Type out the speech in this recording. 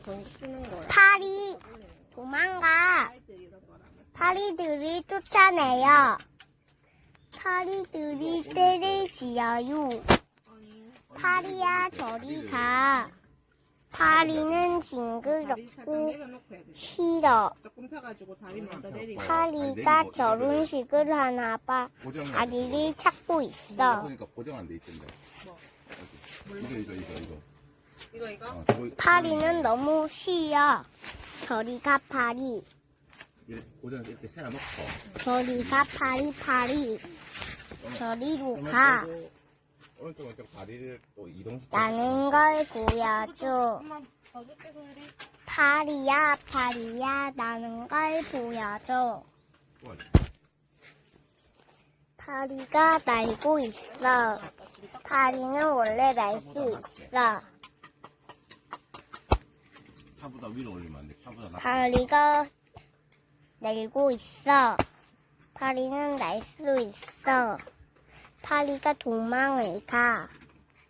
거야. 파리 도망가. 파리들이 쫓아내요. 파리들이 떼를 지어요. 아니, 파리야 저리 가. 파리는 징그럽고. 싫어. 먼저 내리고. 파리가 결혼식을 하나 봐. 다리를 찾고 있어. 보니까 고정 안 돼 있던데. 뭐? 이거 이거 이거 이거. 이거 이거? 어, 파리는 너무 싫어. 저리 가 파리. 고정 이렇게 세워놓고. 저리 가 파리 파리. 저리로 가. 또 오른쪽 왼쪽 다리를 또 이동시켜. 나는 걸 보여줘. 파리야 파리야 나는 걸 보여줘. 파리가 날고 있어. 파리는 원래 날 수 있어. 차보다 위로 올리면 안 돼. 차보다 낮. 파리가 날고 있어. 파리는 날 수 있어. 파리가 도망을 가.